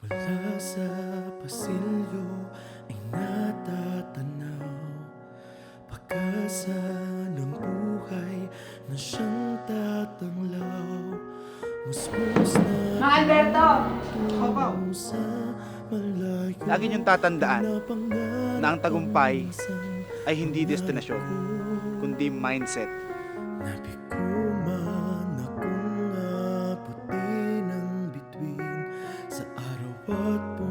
Mula sa pasilyo ay natatanaw Pagkasa ng buhay na siyang tatanglaw Musmus na Mga Alberto! Opo! Sa malayo Lagi niyong tatandaan na ang tagumpay ay hindi destinasyon, kundi mindset. Napik but